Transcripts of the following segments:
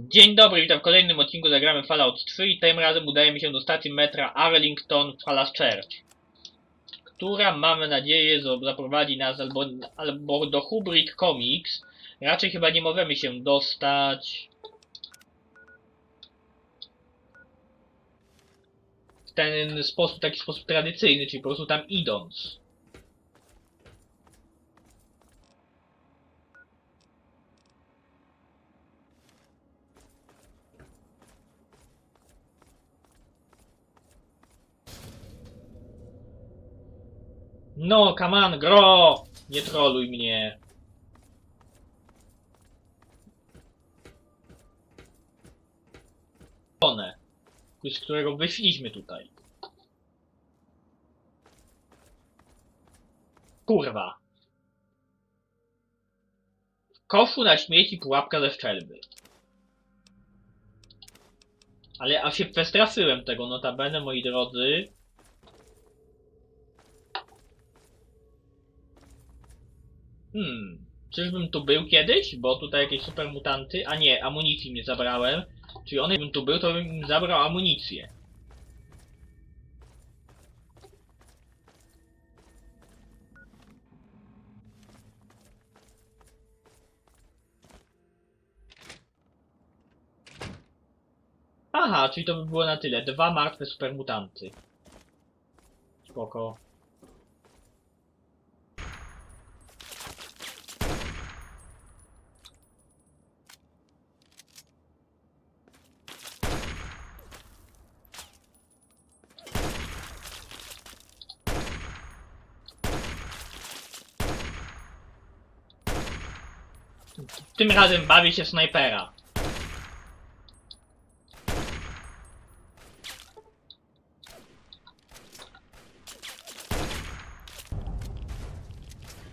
Dzień dobry, witam w kolejnym odcinku Zagramy Fallout 3 i tym razem udajemy się do stacji metra Arlington Falls-Church, która mamy nadzieję zaprowadzi nas albo, albo do Hubrik Comics. Raczej chyba nie możemy się dostać w ten sposób, taki sposób tradycyjny, czyli po prostu tam idąc. No, on, gro! Nie troluj mnie. One, z którego wyszliśmy tutaj. Kurwa. W koszu na śmieci pułapka ze szczelby. Ale aż się przestraszyłem tego, notabene, moi drodzy. Hmm, czyżbym tu był kiedyś? Bo tutaj jakieś super mutanty. A nie, amunicji nie zabrałem. Czyli one bym tu był, to bym zabrał amunicję. Aha, czyli to by było na tyle. Dwa martwe supermutanty. Spoko. Tym razem bawię się snajpera.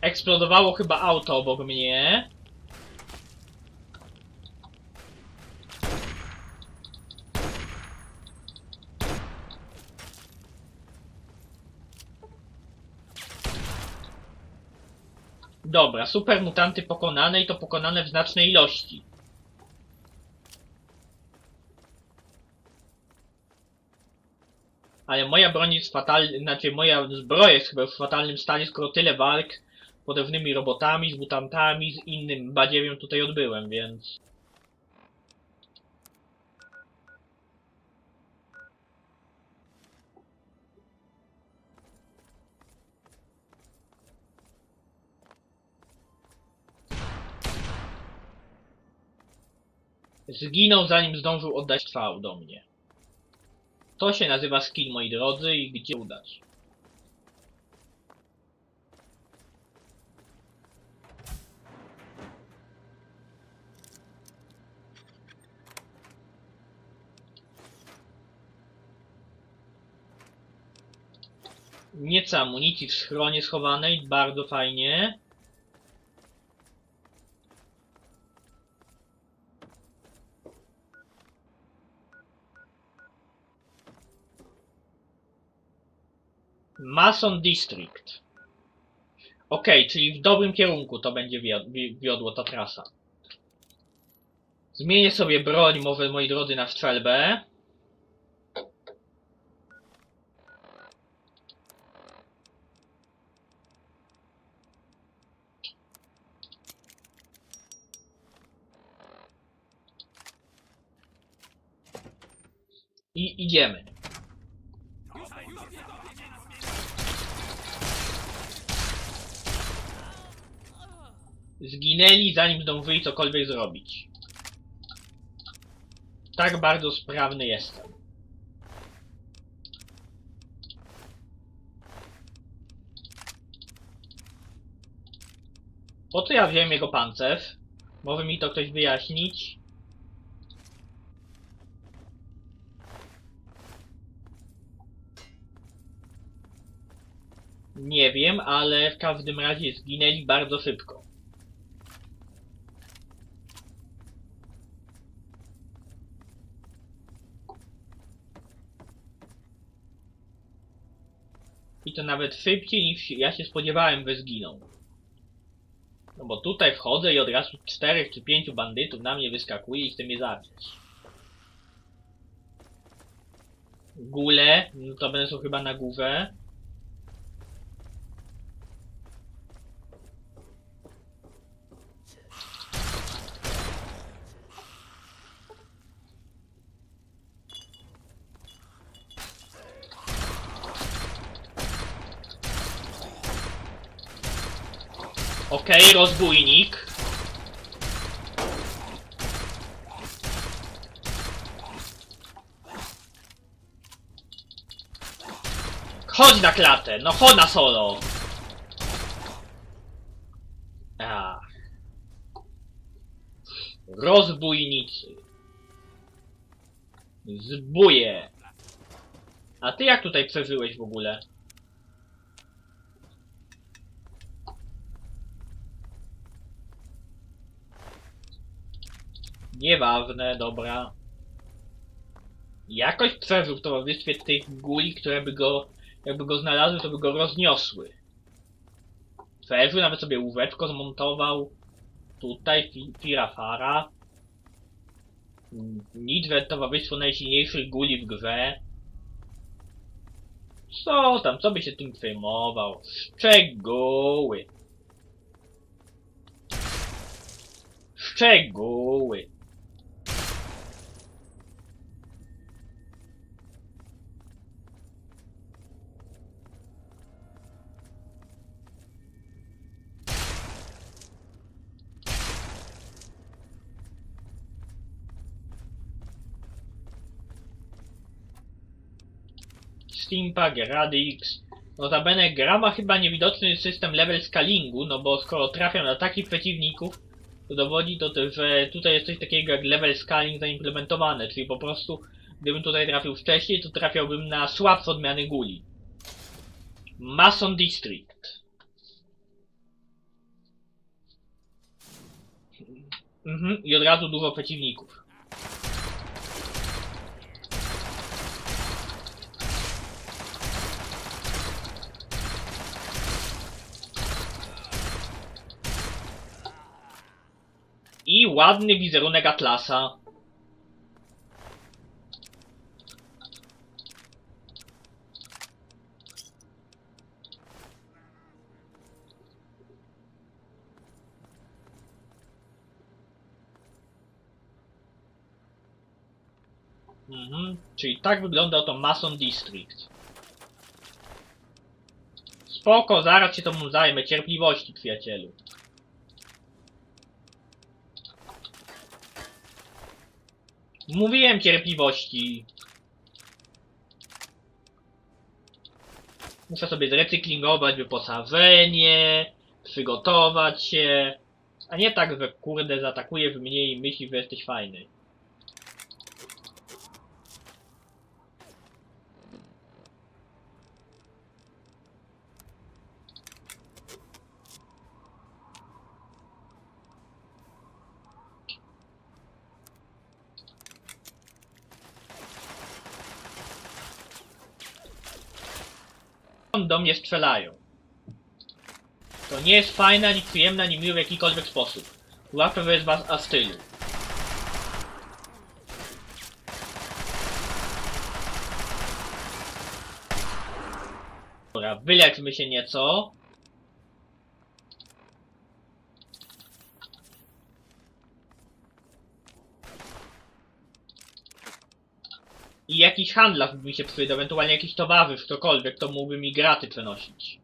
Eksplodowało chyba auto obok mnie. Dobra, super mutanty pokonane i to pokonane w znacznej ilości. Ale moja broń jest fatalna, znaczy moja zbroja jest chyba w fatalnym stanie, skoro tyle walk z potężnymi robotami, z mutantami, z innym badziewiem tutaj odbyłem, więc... Zginął zanim zdążył oddać trwał do mnie. To się nazywa skill, moi drodzy, i gdzie udać. Nieco amunicji w schronie schowanej, bardzo fajnie. Mason District. Okej, czyli w dobrym kierunku to będzie wiod- wi- wiodło ta trasa. Zmienię sobie broń, może moi drodzy, na strzelbę. I idziemy. Zginęli zanim zdążyli cokolwiek zrobić. Tak bardzo sprawny jestem. Po co ja wziąłem jego pancerz? Może mi to ktoś wyjaśnić? Nie wiem, ale w każdym razie zginęli bardzo szybko. I to nawet szybciej niż ja się spodziewałem, że zginą. No bo tutaj wchodzę i od razu czterech czy pięciu bandytów na mnie wyskakuje i chce mnie zabić. Gule, no to będę są chyba na głowę. Okej, rozbójnik. Chodź na klatę, no chodź na solo. Ach. Rozbójnicy. Zbóje. A ty jak tutaj przeżyłeś w ogóle? Nieważne, dobra. Jakoś przeżył w towarzystwie tych guli, które by go, jakby go znalazły, to by go rozniosły. Przeżył, nawet sobie łóweczko zmontował. Tutaj fi, Firafara. Nidwet, towarzystwo najsilniejszych guli w grze. Co tam, co by się tym przejmował? Szczegóły. Szczegóły. Steampunk, Radix. Notabene gra ma chyba niewidoczny system level scalingu, no bo skoro trafiam na takich przeciwników, to dowodzi to że tutaj jest coś takiego jak level scaling zaimplementowane, czyli po prostu gdybym tutaj trafił wcześniej, to trafiałbym na słabsze odmiany guli. Mason District. Mhm, i od razu dużo przeciwników. I ładny wizerunek Atlasa. Mhm, czyli tak wygląda to Mason District. Spoko, zaraz się temu zajmę. Cierpliwości, przyjacielu. Mówiłem cierpliwości. Muszę sobie zrecyklingować wyposażenie, przygotować się, a nie tak, że kurde zaatakuje w mnie i myśli, że jesteś fajny. Do mnie strzelają. To nie jest fajne, ani przyjemne, ani miłe w jakikolwiek sposób. Łapę bez was a stylu. Dobra, wyleczmy się nieco. I jakiś handlarz by mi się przydał, ewentualnie jakiś towarzysz, ktokolwiek, kto mógłby mi graty przenosić.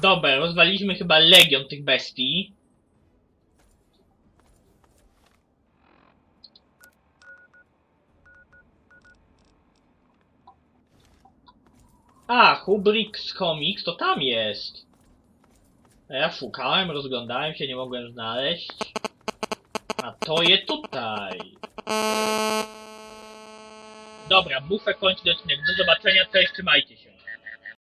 Dobra, rozwaliliśmy chyba legion tych bestii. A, Hubrix Comics, to tam jest. Ja szukałem, rozglądałem się, nie mogłem znaleźć. A to je tutaj. Dobra, muszę kończyć odcinek. Do zobaczenia, cześć, trzymajcie się.